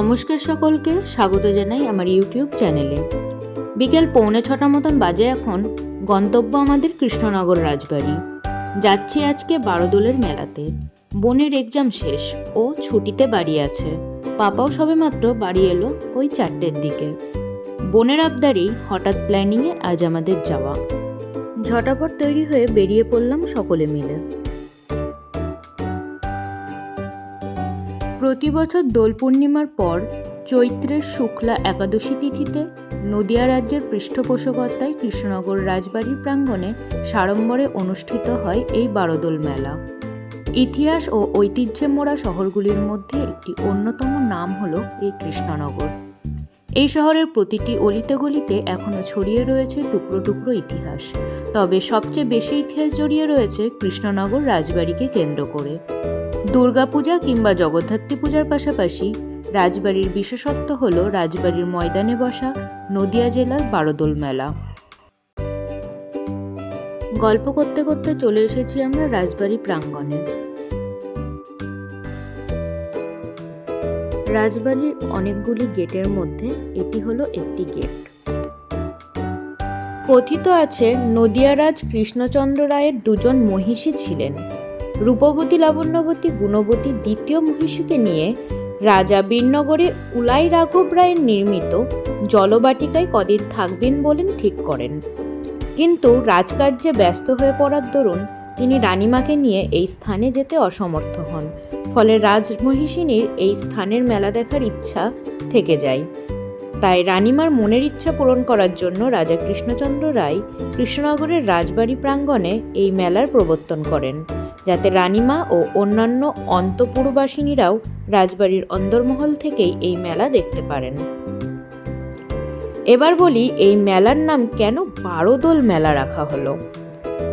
নমস্কার সকলকে, স্বাগত জানাই আমার ইউটিউব চ্যানেলে বিকেল পৌনে ছটা মতন বাজে এখন, গন্তব্য আমাদের কৃষ্ণনগর রাজবাড়ি। যাচ্ছি আজকে বারোদোলের মেলাতে। বোনের এক্সাম শেষ, ও ছুটিতে বাড়ি আছে। পাপাও সবেমাত্র বাড়ি এলো ওই চারটের দিকে। বোনের আবদারেই হঠাৎ প্ল্যানিংয়ে আজ আমাদের যাওয়া। ঝটাপট তৈরি হয়ে বেরিয়ে পড়লাম সকলে মিলে। প্রতি বছর দোল পূর্ণিমার পর চৈত্রের শুক্লা একাদশী তিথিতে নদিয়া রাজ্যের পৃষ্ঠপোষকতায় কৃষ্ণনগর রাজবাড়ির প্রাঙ্গণে সাড়ম্বরে অনুষ্ঠিত হয় এই বারোদোল মেলা। ইতিহাস ও ঐতিহ্যে মোড়া শহরগুলির মধ্যে একটি অন্যতম নাম হল এই কৃষ্ণনগর। এই শহরের প্রতিটি অলিতে গলিতে এখনও ছড়িয়ে রয়েছে টুকরো টুকরো ইতিহাস। তবে সবচেয়ে বেশি ইতিহাস জড়িয়ে রয়েছে কৃষ্ণনগর রাজবাড়িকে কেন্দ্র করে। দুর্গাপূজা কিংবা জগদ্ধাত্রী পূজার পাশাপাশি রাজবাড়ির বিশেষত্ব হল রাজবাড়ির ময়দানে বসা নদিয়া জেলার বারোদোল মেলা। গল্প করতে করতে চলে এসেছি আমরা রাজবাড়ি প্রাঙ্গণে। রাজবাড়ির অনেকগুলি গেটের মধ্যে এটি হলো একটি গেট। কথিত আছে, নদিয়ারাজ কৃষ্ণচন্দ্র রায়ের দুজন মহিষী ছিলেন। রূপবতী, লাবণ্যবতী, গুণবতী দ্বিতীয় মহিষীকে নিয়ে রাজা বীরনগরে উলাই রাঘব রায়ের নির্মিত জলবাটিকায় কদিন থাকবেন বলেন ঠিক করেন। কিন্তু রাজকার্যে ব্যস্ত হয়ে পড়ার দরুন তিনি রানীমাকে নিয়ে এই স্থানে যেতে অসমর্থ হন, ফলে রাজমহিষিনীর এই স্থানের মেলা দেখার ইচ্ছা থেকে যায়। তাই রানীমার মনের ইচ্ছা পূরণ করার জন্য রাজা কৃষ্ণচন্দ্র রায় কৃষ্ণনগরের রাজবাড়ি প্রাঙ্গণে এই মেলার প্রবর্তন করেন। যাতে রানীমা ও অন্যান্য অন্তপুরবাসিনীরাও রাজবাড়ির অন্দরমহল থেকেই এই মেলা দেখতে পারেন। এবার বলি, এই মেলার নাম কেন বারোদোল মেলা রাখা হলো?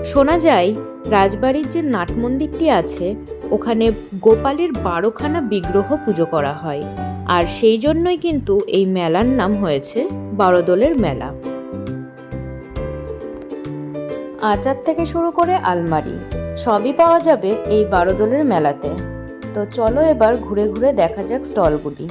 শোনা যায়, রাজবাড়ির যে নাট মন্দিরটি আছে, ওখানে গোপালের বারোখানা বিগ্রহ পুজো করা হয়। আর সেই জন্যই কিন্তু এই মেলার নাম হয়েছে বারোদোলের মেলা। আচার থেকে শুরু করে আলমারি। সবই পাওয়া যাবে এই বারোদোলের মেলাতে। তো চলো এবার ঘুরে ঘুরে দেখা যাক স্টলগুলি।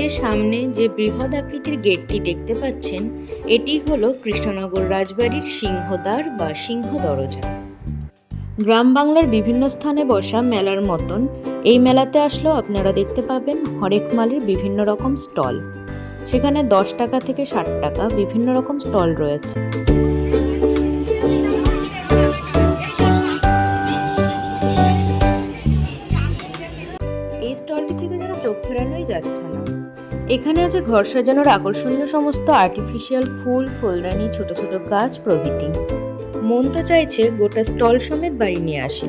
যে সামনে যে বৃহৎ আকৃতির গেটটি দেখতে পাচ্ছেন, এটি হলো কৃষ্ণনগর রাজবাড়ির সিংহদ্বার বা সিংহ দরজা। গ্রাম বাংলার বিভিন্ন স্থানে বসা মেলার মতন, এই মেলাতে আসলেও আপনারা দেখতে পাবেন হরেক মালের বিভিন্ন রকম স্টল। সেখানে দশ টাকা থেকে ষাট টাকা বিভিন্ন রকম স্টল রয়েছে। এই স্টলটি থেকে যেন চোখ ফেরানোই যাচ্ছে না। এখানে আছে ঘর সাজানোর আকর্ষণীয় সমস্ত আর্টিফিশিয়াল ফুল ফুলদানি ছোট ছোট গাছ, প্রভৃতি। মন তো চাইছে গোটা স্টল সমেত বাড়ি নিয়ে আসি।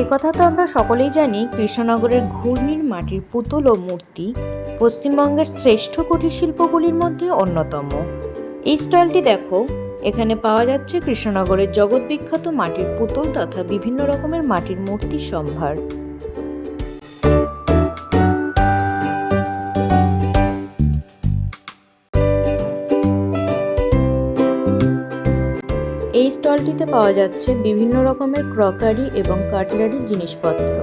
এ কথা তো আমরা সকলেই জানি, কৃষ্ণনগরের ঘূর্ণির মাটির পুতুল ও মূর্তি পশ্চিমবঙ্গের শ্রেষ্ঠ কুটির শিল্পগুলির মধ্যে অন্যতম। এই স্টলটি দেখো, এখানে পাওয়া যাচ্ছে কৃষ্ণনগরের জগৎবিখ্যাত মাটির পুতুল তথা বিভিন্ন রকমের মাটির মূর্তির সম্ভার। স্টলটিতে পাওয়া যাচ্ছে বিভিন্ন রকমের ক্রকারি এবং কাটলারির জিনিসপত্র।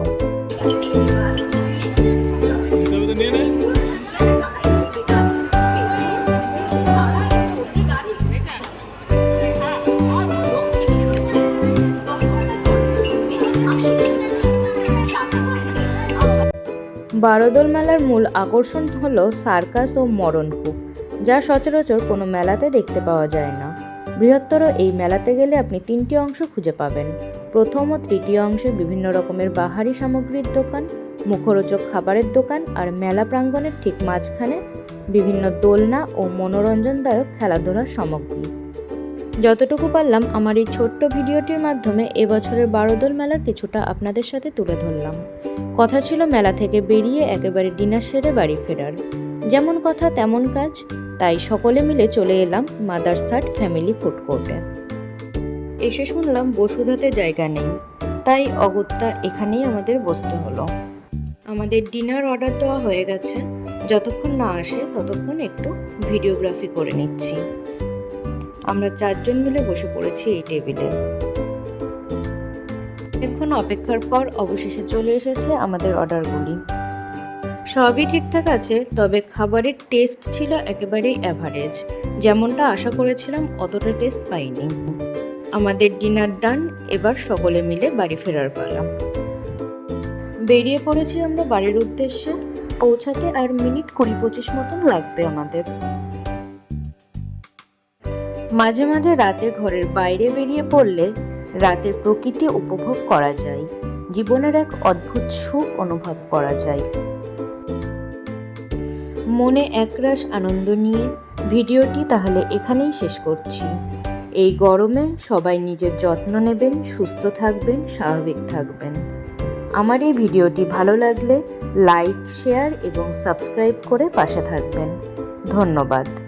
বারোদোল মেলার মূল আকর্ষণ হল সার্কাস ও মরণকূপ, যা সচরাচর কোনো মেলাতে দেখতে পাওয়া যায় না। বৃহত্তর এই মেলাতে গেলে আপনি তিনটি অংশ খুঁজে পাবেন। প্রথম ও তৃতীয় অংশে বিভিন্ন রকমের বাহারি সামগ্রীর দোকান, মুখরোচক খাবারের দোকান আর মেলা প্রাঙ্গণের ঠিক মাঝখানে বিভিন্ন দোলনা ও মনোরঞ্জনদায়ক খেলাধুলার সামগ্রী। যতটুকু পারলাম আমার এই ছোট্ট ভিডিওটির মাধ্যমে এবছরের বারোদোল মেলার কিছুটা আপনাদের সাথে তুলে ধরলাম। কথা ছিল মেলা থেকে বেরিয়ে একেবারে ডিনার সেরে বাড়ি ফেরার। যেমন কথা, তেমন কাজ। তাই সকলে মিলে চলে এলাম মাদারসাট ফ্যামিলি ফুড কোর্টে। এসে শুনলাম বসুধাতে জায়গা নেই, তাই অগত্যা এখানেই আমাদের বসতে হলো। আমাদের ডিনার অর্ডার দেওয়া হয়ে গেছে, যতক্ষণ না আসে ততক্ষণ একটু ভিডিওগ্রাফি করে নিচ্ছি। আমরা চারজন মিলে বসে পড়েছি এই টেবিলে। এখন অপেক্ষার পর অবশেষে চলে এসেছে আমাদের অর্ডারগুলি। সবই ঠিকঠাক আছে, তবে খাবারের টেস্ট ছিল একেবারেই অ্যাভারেজ যেমনটা আশা করেছিলাম, অতটা টেস্ট পাইনি। আমাদের ডিনার ডান, এবার সকলে মিলে বাড়ি ফেরার পালা। বেরিয়ে পড়েছি আমরা বাড়ির উদ্দেশ্যে। পৌঁছাতে আর মিনিট কুড়ি পঁচিশ মতন লাগবে আমাদের। মাঝে মাঝে রাতে ঘরের বাইরে বেরিয়ে পড়লে রাতের প্রকৃতি উপভোগ করা যায়। জীবনের এক অদ্ভুত সুখ অনুভব করা যায়। মনে একরাশ আনন্দ নিয়ে ভিডিওটি তাহলে এখানেই শেষ করছি। এই গরমে সবাই নিজের যত্ন নেবেন, সুস্থ থাকবেন, স্বাভাবিক থাকবেন। আমার এই ভিডিওটি ভালো লাগলে লাইক, শেয়ার এবং সাবস্ক্রাইব করে পাশে থাকবেন। ধন্যবাদ।